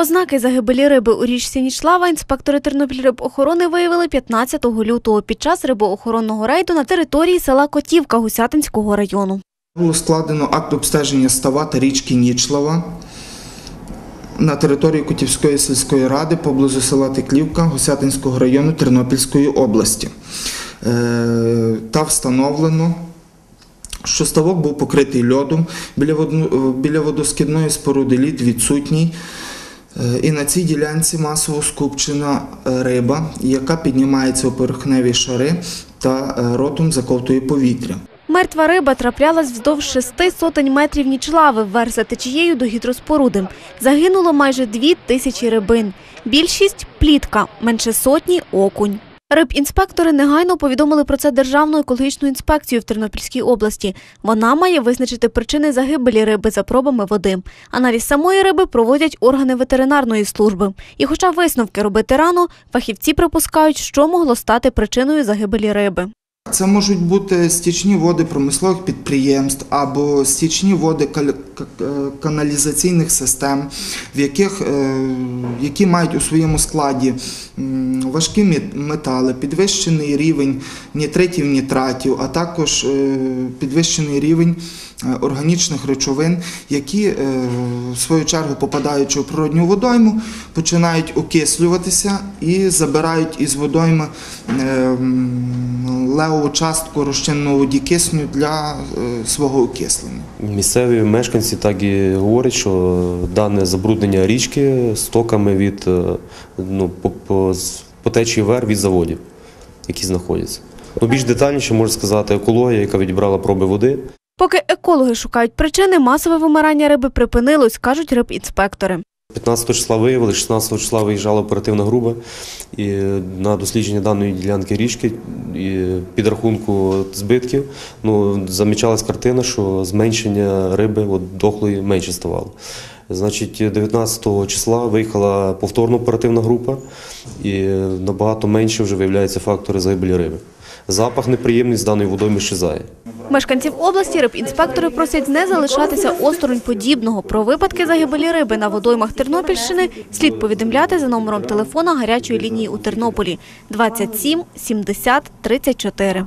Ознаки загибелі риби у річці Нічлава інспектори Тернопільрибохорони виявили 15 лютого під час рибоохоронного рейду на території села Котівка Гусятинського району. Було складено акт обстеження става та річки Нічлава на території Кутівської сільської ради поблизу села Теклівка Гусятинського району Тернопільської області. Е, Та встановлено, що ставок був покритий льодом, біля, біля водоскидної споруди лід відсутній. Е, І на цій ділянці масово скупчена е, риба, яка піднімається у поверхневі шари та е, ротом заковтує повітря. Мертва риба траплялась вздовж шести сотень метрів Нічлави вверх течією до гідроспоруди. Загинуло майже дві тисячі рибин. Більшість – плітка, менше сотні – окунь. Рибінспектори негайно повідомили про це Державну екологічну інспекцію в Тернопільській області. Вона має визначити причини загибелі риби за пробами води. Аналіз самої риби проводять органи ветеринарної служби. І хоча висновки робити рано, фахівці припускають, що могло стати причиною загибелі риби. Це можуть бути стічні води промислових підприємств або стічні води каналізаційних систем, в яких, е, які мають у своєму складі важкі метали, підвищений рівень нітритів, нітратів, а також е, підвищений рівень е, органічних речовин, які, е, в свою чергу, попадаючи у природню водойму, починають окислюватися і забирають із водойми е, левову частку розчинного воді кисню для е, свого окислення. Місцеві мешканці так і говорять, що дане забруднення річки стоками від е, ну, по, вер від заводів, які знаходяться. Ну, більш детальніше можна сказати екологія, яка відібрала проби води. Поки екологи шукають причини, масове вимирання риби припинилось, кажуть рибінспектори. 15 числа виявили, 16 числа виїжджала оперативна група і на дослідження даної ділянки річки і підрахунку збитків ну, замічалась картина, що зменшення риби от, дохлої менше ставало. Значить, 19 числа виїхала повторна оперативна група, і набагато менше вже виявляються фактори загибелі риби. Запах неприємний з даної водойми щезає. Мешканців області рибінспектори просять не залишатися осторонь подібного. Про випадки загибелі риби на водоймах Тернопільщини слід повідомляти за номером телефона гарячої лінії у Тернополі 27 70 34.